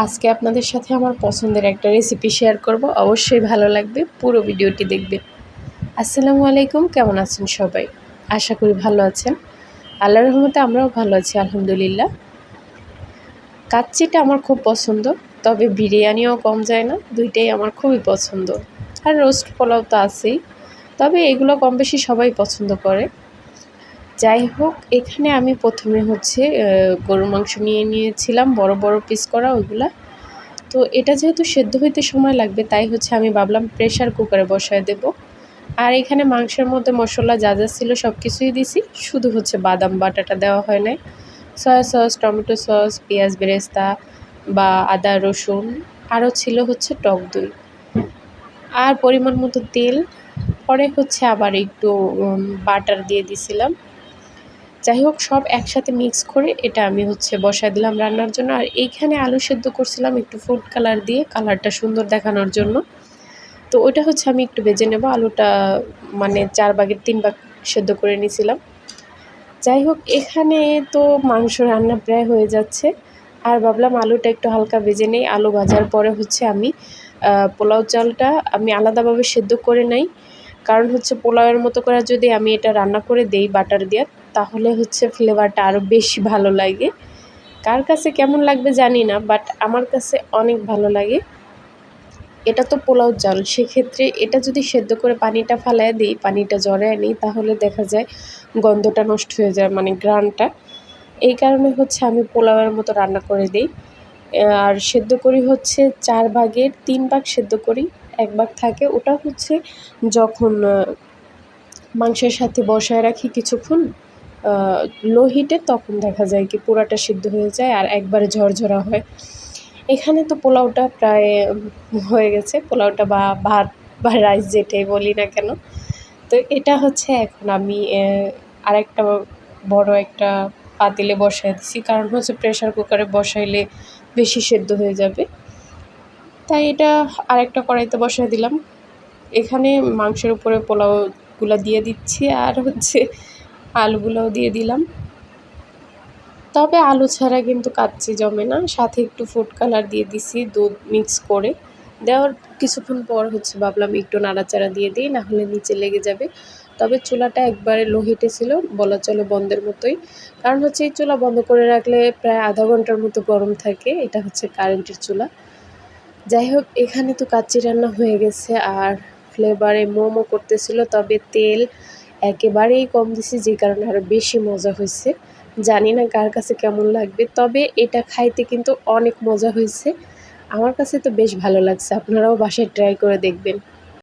আজকে আপনাদের সাথে আমার পছন্দের একটা রেসিপি শেয়ার করব। অবশ্যই ভালো লাগবে, পুরো ভিডিওটি দেখবে আসসালামু আলাইকুম, কেমন আছেন সবাই? আশা করি ভালো আছেন। আল্লাহর রহমতে আমরাও ভালো আছি, আলহামদুলিল্লাহ। কাচ্চিটা আমার খুব পছন্দ, তবে বিরিয়ানিও কম যায় না, দুইটাই আমার খুবই পছন্দ। আর রোস্ট পোলাও তো আছেই, তবে এগুলো কম বেশি সবাই পছন্দ করে। যাই হোক, এখানে আমি প্রথমে হচ্ছে গরুর মাংস নিয়ে নিয়েছিলাম, বড় বড় পিস করা ওইগুলা। তো এটা যেহেতু সেদ্ধ হইতে সময় লাগবে, তাই হচ্ছে আমি ভাবলাম প্রেশার কুকারে বসায় দেব। আর এখানে মাংসের মধ্যে মশলা যা যা ছিল সব কিছুই দিছি, শুধু হচ্ছে বাদাম বাটাটা দেওয়া হয় নাই। সয়া সস টমেটো সস পেঁয়াজ বেরেস্তা বা আদা, রসুন, আরও ছিল হচ্ছে টক দই। আর পরিমাণ মতো তেল, পরে হচ্ছে আবার একটু বাটার দিয়ে দিছিলাম। যাই হোক, সব একসাথে মিক্স করে এটা আমি হচ্ছে বসায় দিলাম রান্নার জন্য। আর এইখানে আলু সেদ্ধ করছিলাম একটু ফুড কালার দিয়ে কালারটা সুন্দর দেখানোর জন্য। তো ওইটা হচ্ছে আমি একটু বেজে নেব। আলুটা মানে চার ভাগের তিন ভাগ সেদ্ধ করে নিয়েছিলাম। যাই হোক, এখানে তো মাংস রান্না প্রায় হয়ে যাচ্ছে। আর ভাবলাম আলুটা একটু হালকা ভেজে নেই। আলু ভাজার পরে হচ্ছে আমি পোলাও চালটা আমি আলাদাভাবে সেদ্ধ করে নেই। কারণ হচ্ছে পোলাওয়ের মতো করে যদি আমি এটা রান্না করে দেই বাটার দিয়ে তাহলে হচ্ছে ফ্লেভারটা আরও বেশি ভালো লাগে। কার কাছে কেমন লাগবে জানি না বাট আমার কাছে অনেক ভালো লাগে। এটা তো পোলাও চাল, সেক্ষেত্রে এটা যদি সেদ্ধ করে পানিটা ফালায় দিই, পানিটা জড়ায় নিই, তাহলে দেখা যায় গন্ধটা নষ্ট হয়ে যায় মানে গ্রানটা এই কারণে হচ্ছে আমি পোলাওয়ের মতো রান্না করে দিই। আর সেদ্ধ করি হচ্ছে চার ভাগের তিন ভাগ সেদ্ধ করি, এক ভাগ থাকে। ওটা হচ্ছে যখন মাংসের সাথে বসায় রাখি কিছুক্ষণ লো হিটে তখন দেখা যায় কি পোড়াটা সিদ্ধ হয়ে যায় আর একবারে ঝরঝরা হয়। এখানে তো পোলাওটা প্রায় হয়ে গেছে। পোলাওটা বা ভাত বা রাইস যেটাই বলি না কেন। তো এটা হচ্ছে এখন আমি আরেকটা বড় একটা পাতিলে বসাই দিছি। কারণ হচ্ছে প্রেশার কুকারে বসাইলে বেশি সেদ্ধ হয়ে যাবে। তাই এটা আরেকটা কড়াইতে বসাই দিলাম। এখানে মাংসের উপরে পোলাওগুলো দিয়ে দিচ্ছি। আর হচ্ছে আলুগুলোও দিয়ে দিলাম। তবে আলু ছাড়া কিন্তু কাচ্চি জমে না। সাথে একটু ফুড কালার দিয়ে দিছি, দুধ মিক্স করে। দেওয়ার কিছুক্ষণ পর হচ্ছে ভাবলাম একটু নাড়াচাড়া দিয়ে দিই নাহলে নিচে লেগে যাবে। তবে চুলাটা একবারে লো হিটে ছিল, বলা চলে বন্ধের মতোই। কারণ হচ্ছে এই চুলা বন্ধ করে রাখলে প্রায় আধা ঘণ্টার মতো গরম থাকে। এটা হচ্ছে কারেন্টের চুলা। যাই হোক, এখানে তো কাচ্চি রান্না হয়ে গেছে। আর ফ্লেভারে মোমো করতেছিল, তবে তেল একেবারেই কম দিছি, যে কারণে আরও বেশি মজা হয়েছে। জানি না কার কাছে কেমন লাগবে, তবে এটা খাইতে কিন্তু অনেক মজা হয়েছে। আমার কাছে তো বেশ ভালো লাগছে, আপনারাও বাসায় ট্রাই করে দেখবেন।